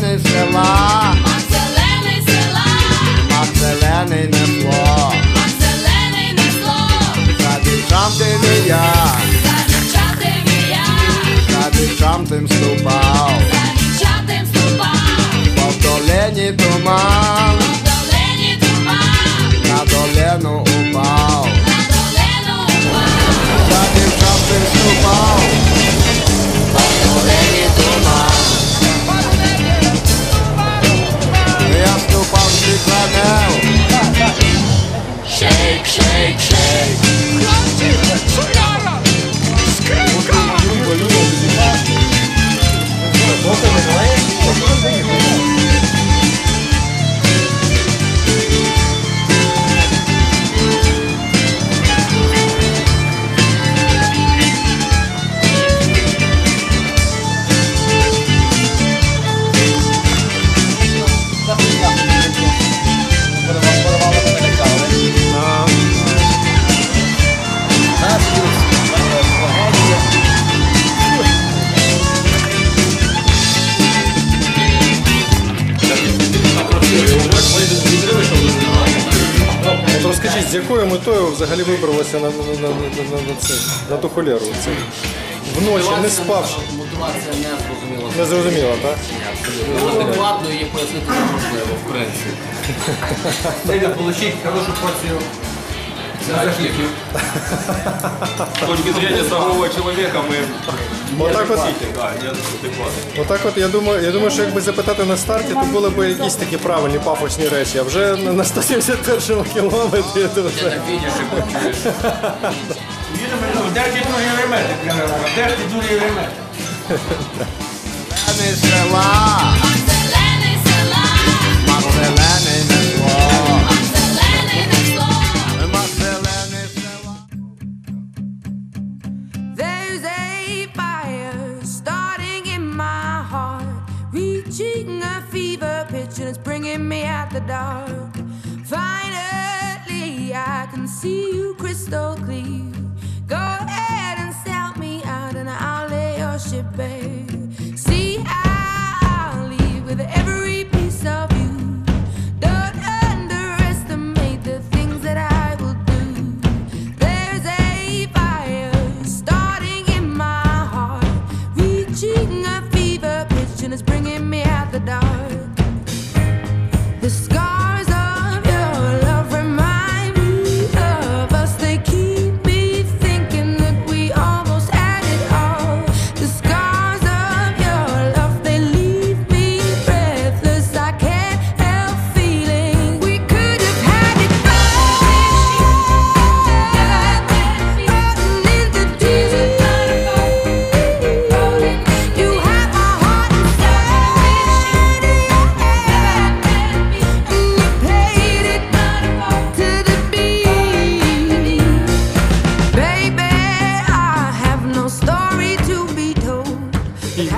зелений села, мак зелений села, мак зелений несло, мак зелений несло, за дівчам ти не я, за дівчатим і я, за дівчам тим ступав, за дівчатим ступав, бо в долині туман, в долині туман, на долину якою метою взагалі вибралася на, на, на, на, на, на, це, на ту холеру? Це, вночі не спавши. Мотивація не зрозуміла. Не зрозуміла, так? Адекватно її пояснити неможливо, в принципі. Треба отримати хорошу порцію С точки зрения здорового человека мы Отак от, да, неадекватны. отак от я думаю, я думаю, що якби запитати на старті, то були б якісь такі правильні пафосні речі. А вже на на 171 кілометрі то вже. На фініші почуєш. Де ж ті другі ремети? Де ж ті другі ремети? 遠く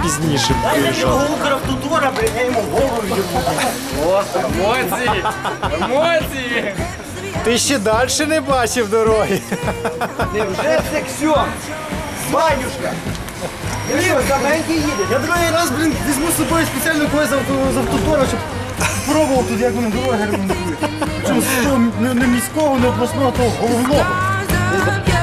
пізніше приїжджав. його Укравтодора, блядь, я йому голову йому. Емоції! Емоції! Ти ще далі не бачив дороги. Невже це Ксьон? Банюшка! Я що, саменький їде? Я другий раз, блін, візьму з собою спеціально когось з авто- з автотора, щоб пробував тут, як вони дороги ремонтують. Причому з того не, не міського, не обласного, а того головного. Of your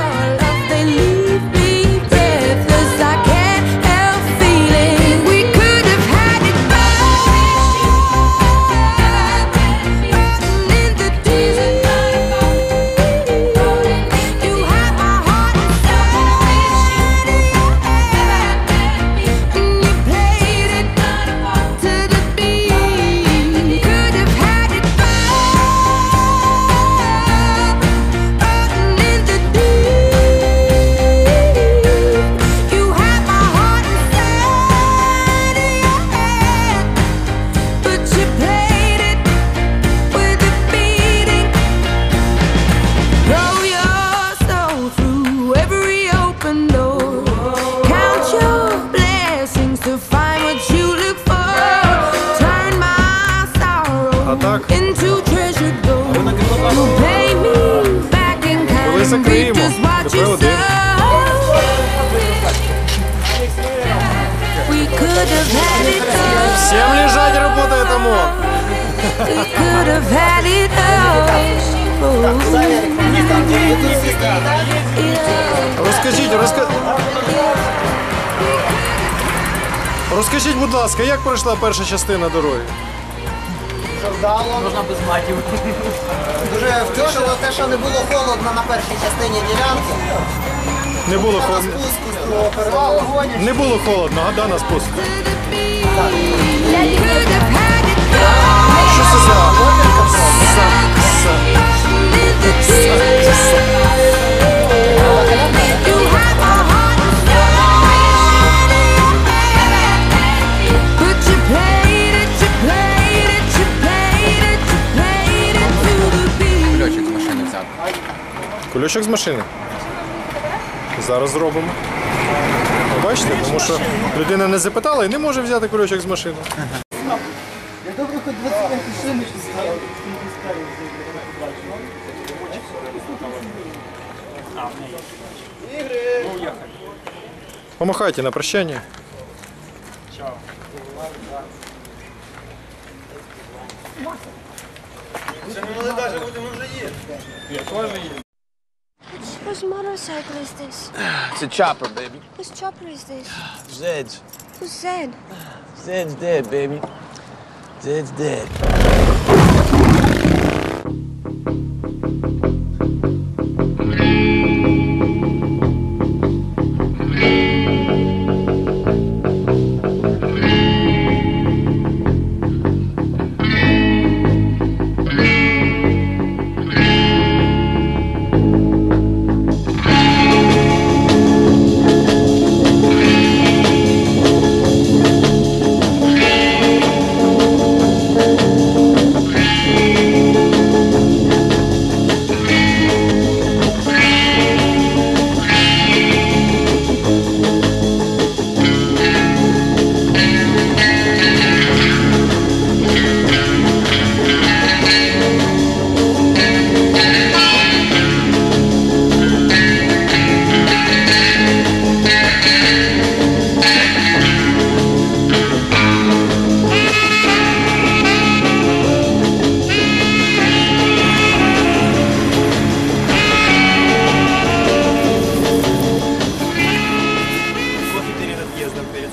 закриємо, тепер один. Всем лежать, it all. Розкажіть, розка... Розкажіть, будь ласка, як пройшла перша частина дороги? Вдало. Можна без матів. Дуже втішило те, що не було холодно на першій частині ділянки. Не було На холодно. спуску з перевалу гонять. Не було холодно, а да, на спуск. We could have had it all. Що це за... Са- са- You Кульочок з машини. Зараз зробимо. Ви Бачите, тому що людина не запитала і не може взяти кульочок з машини. Я добре хоч 25 шиночку ставив. Помахайте на прощання. Whose motorcycle is this? It's a chopper, baby. Whose chopper is this? Zed's. Who's Zed? Zed's dead, baby. Zed's dead.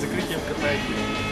На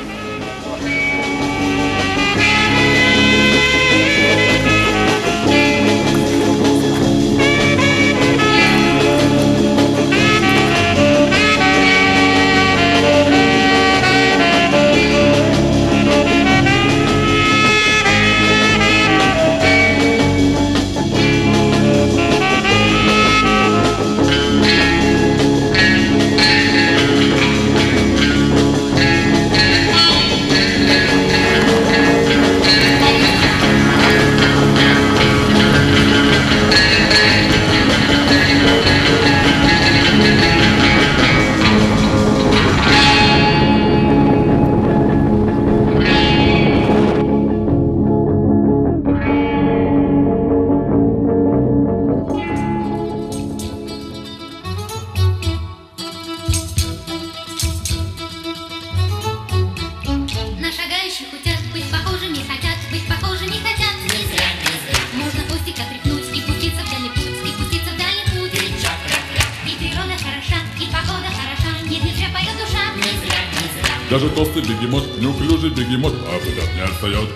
Даже толстый бегемот, неуклюжий бегемот, а взгляд не отстает.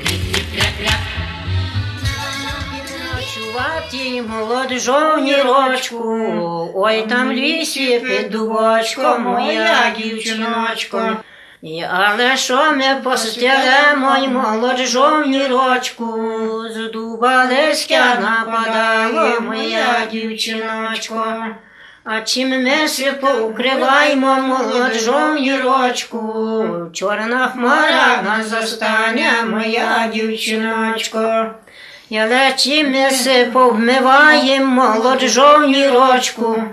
Чувати молоду жовнірочку, ой там лісі під дубочком, моя дівчиночко. І, але що ми постелемо, й молоду жовнірочку, з дуба листя нападало, моя дівчиночко. А чим ми си поукриваємо молоду жовнірочку, чорна хмара нас застане, моя дівчиночко. Я лечі се повмиваєм молод жовнірочку,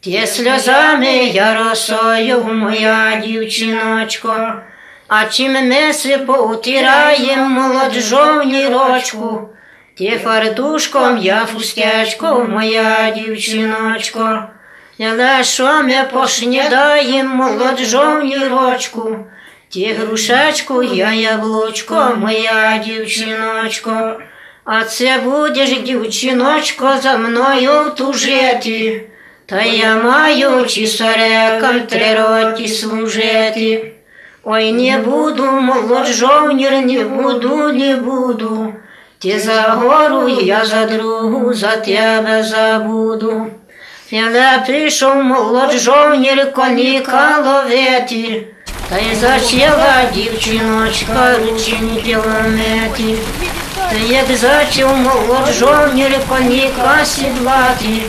ті сльозами я росою, моя дівчиночко. А чим ми се поутираєм молод жовнірочку, Ти фартушком, я фустячком, моя дівчиночко. Але що ми пошнідаєм, молоджовні рочку? Ті грушечку, я яблучко, моя дівчиночко. А це будеш, дівчиночко, за мною тужити. Та я маю чисарекам три роки служити. Ой, не буду, молоджовнір, не буду, не буду. Ти за гору, я за другу, за тебе забуду. Але прийшов молоджовнір коніка ловити, та й зачала дівчиночка рученьки ламети. Та як зачав молоджовнір коніка сідлати,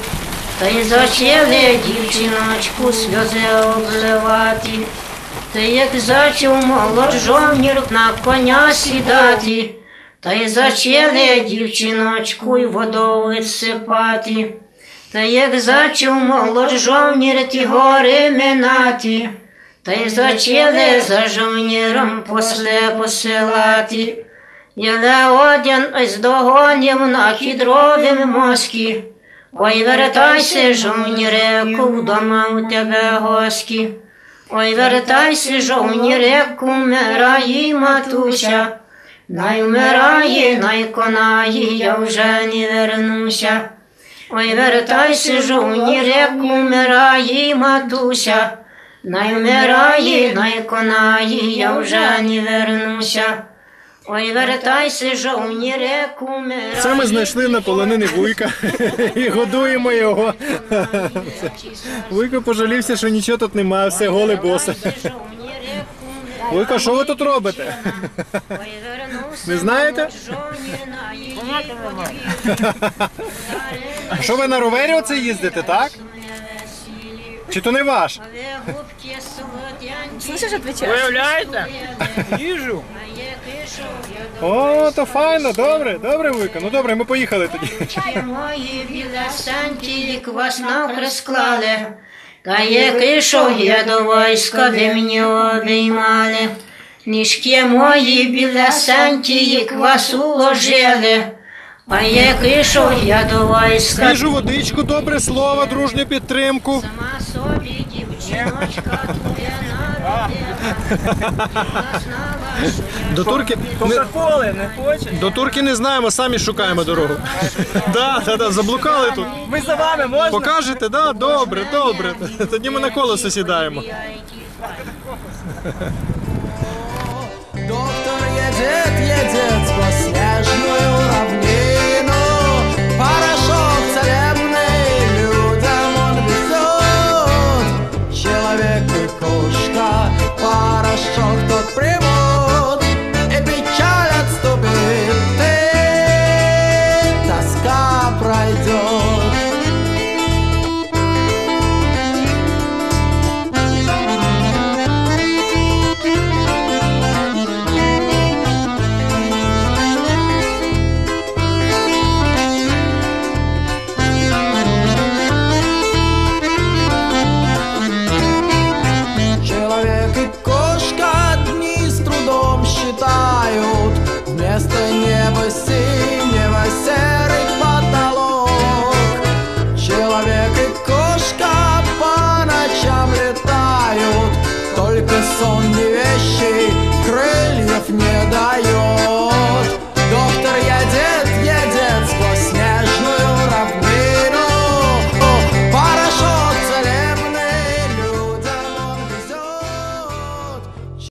та й зачали дівчиночку сльози обливати. Та як зачав молоджовнір на коня сідати, та й зачали дівчиночку й водою сипати. Та як зачав молоджовнір ті гори минати, та й зачали за жовніром после посилати. Я один ось догонів на кідровім мозкі. Ой, вертайся, жовніреку, вдома у тебе гості. Ой, вертайся, жовніреку, вмирає матуся. Най вмирає, най конає, я вже не вернуся. Ой, вертайся, жовніреку, вмирає матуся. Най вмирає, най конає, я вже не вернуся. Ой, вертайся, жовніреку, вмирає. Це ми знайшли на полонини вуйка і годуємо його. Вуйко пожалівся, що нічого тут немає, все голе босе. Вуйко, що ви тут робите? Не знаєте? А що ви на ровері оце їздите, так? Чи то не ваш? Слышиш, отвечаєш? Уявляєте? Їжу. О, то файно, добре, добре, Вуйко. Ну добре, ми поїхали тоді. Ручки мої білесенькі квасно присклали, та як ішов я до війська, ви мені обіймали. Ніжки мої білесенькі квасу ложили, а як ішов я до війська, Свіжу водичку, добре слово, дружню підтримку. сама собі дівчиночка твоя народила. До турки. Ми, Кока-коли не хочеш? до турки не знаємо, самі шукаємо дорогу. Да, да, да, заблукали тут. Ми за вами можна? Покажете, да? Добре, добре. Тоді ми на колесо сідаємо. Доктор едет, едет по снежную равнину